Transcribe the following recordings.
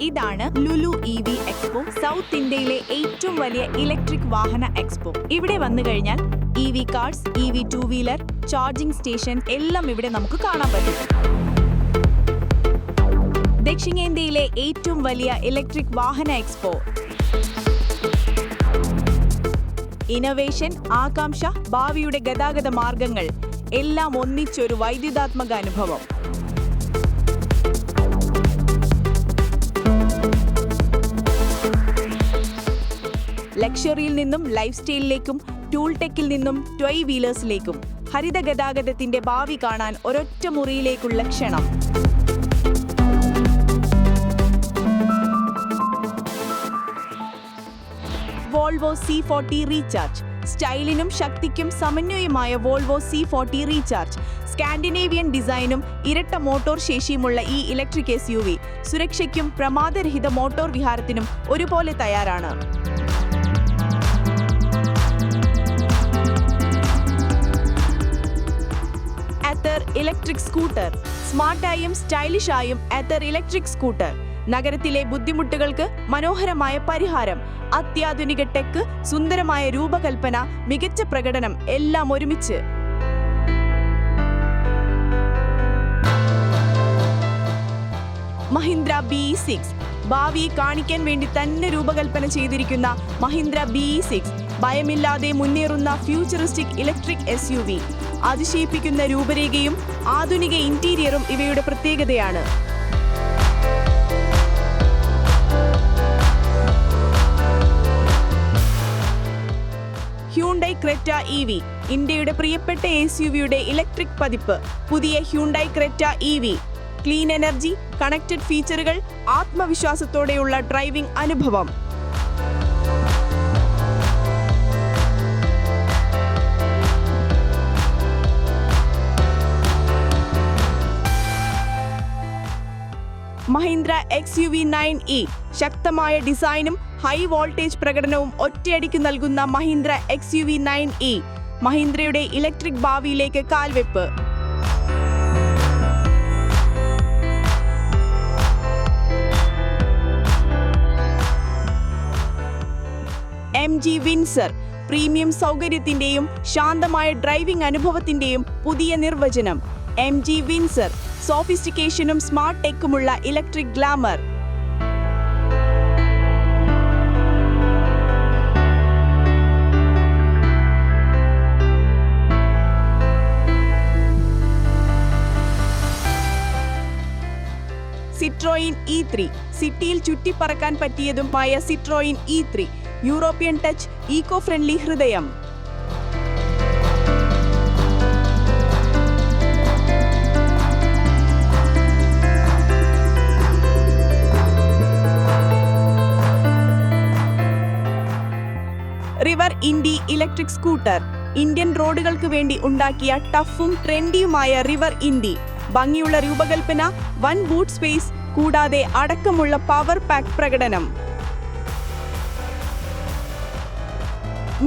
ഇതാണ് Lulu E V expo south ഇന്ത്യയിലെ ഏറ്റവും വലിയ ഇലക്ട്രിക് വാഹന എക്സ്പോ ഇവിടെ വന്നു കഴിഞ്ഞാൽ E V cars E V two wheeler charging station എല്ലാം ഇവിടെ നമുക്ക് കാണാൻ പറ്റും. ദക്ഷിണേന്ത്യയിലെ ഏറ്റവും വലിയ ഇലക്ട്രിക് വാഹന എക്സ്പോ ഇന്നവേഷൻ ആകാംക്ഷ ഭാവിയുടെ ഗതാഗത മാർഗങ്ങൾ എല്ലാം ഒന്നിച്ചൊരു വൈദ്യുതാത്മക അനുഭവം. ലക്ഷറിയിൽ നിന്നും ലൈഫ് സ്റ്റൈലിലേക്കും ടൂൾ ടെക്കിൽ നിന്നും ട്വൈ വീലേഴ്സിലേക്കും ഹരിത ഗതാഗതത്തിന്റെ ഭാവി കാണാൻ ഒരൊറ്റ മുറിയിലേക്കുള്ള ക്ഷണം. Volvo C forty recharge. സ്റ്റൈലിനും ശക്തിക്കും സമന്വയമായ Volvo C forty recharge. Scandinavian ഡിസൈനും ഇരട്ട മോട്ടോർ ശേഷിയുമുള്ള ഈ ഇലക്ട്രിക് എസ് യു വി. സുരക്ഷയ്ക്കും പ്രമാദരഹിത മോട്ടോർ വിഹാരത്തിനും ഒരുപോലെ തയ്യാറാണ്. Ather electric scooter. സ്മാർട്ടായും സ്റ്റൈലിഷായും എത്തർ ഇലക്ട്രിക് സ്കൂട്ടർ നഗരത്തിലെ ബുദ്ധിമുട്ടുകൾക്ക് മനോഹരമായ പരിഹാരം. അത്യാധുനിക ടെക്ക് സുന്ദരമായ രൂപകൽപ്പന മികച്ച പ്രകടനം എല്ലാം ഒരുമിച്ച്. Mahindra B six. ഭാവിയെ കാണിക്കാൻ വേണ്ടി തന്നെ രൂപകൽപ്പന ചെയ്തിരിക്കുന്ന മഹീന്ദ്ര ബി സിക്സ്. ഭയമില്ലാതെ മുന്നേറുന്ന futuristic electric S U V അതിശയിപ്പിക്കുന്ന രൂപരേഖയും ആധുനിക ഇന്റീരിയറും ഇവയുടെ പ്രത്യേകതയാണ്. ഹ്യൂണ്ടൈ ക്രെറ്റ ഇ വി ഇന്ത്യയുടെ പ്രിയപ്പെട്ട എസ് യു വിയുടെ ഇലക്ട്രിക് പതിപ്പ്. പുതിയ Hyundai Creta E V clean energy connected ഫീച്ചറുകൾ ആത്മവിശ്വാസത്തോടെയുള്ള ഡ്രൈവിംഗ് അനുഭവം. Mahindra X U V nine E. ശക്തമായ ഡിസൈനും ഹൈ വോൾട്ടേജ് പ്രകടനവും ഒറ്റയടിക്ക് നൽകുന്ന Mahindra X U V nine E. മഹീന്ദ്രയുടെ electric ഭാവിയിലേക്ക് കാൽവെപ്പ്. എം ജി വിൻസർ പ്രീമിയം സൗകര്യത്തിന്റെയും ശാന്തമായ ഡ്രൈവിംഗ് അനുഭവത്തിന്റെയും പുതിയ നിർവചനം. എം ജി വിൻസർ സോഫിസ്റ്റിക്കേഷനും smart ടെക്കുമുള്ള electric glamour Citroen E three സിറ്റിയിൽ ചുറ്റിപ്പറക്കാൻ പറ്റിയതുമായ Citroen E three European touch eco friendly ഹൃദയം. River Indie electric scooter. Indian റോഡുകൾക്ക് വേണ്ടി ഉണ്ടാക്കിയ ടഫും ട്രെൻഡിയുമായ റിവർ ഇൻഡി. ഭംഗിയുള്ള രൂപകൽപ്പന വൺ ബൂട്ട് സ്പേസ് കൂടാതെ അടക്കമുള്ള പവർ പാക്ക് പ്രകടനം.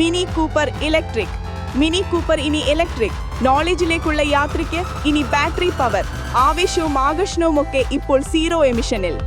Mini Cooper electric. Mini Cooper ഇനി ഇലക്ട്രിക്. നോളജിലേക്കുള്ള യാത്രയ്ക്ക് ഇനി ബാറ്ററി പവർ. ആവേശവും ആകർഷണവുമൊക്കെ ഇപ്പോൾ സീറോ എമിഷനിൽ.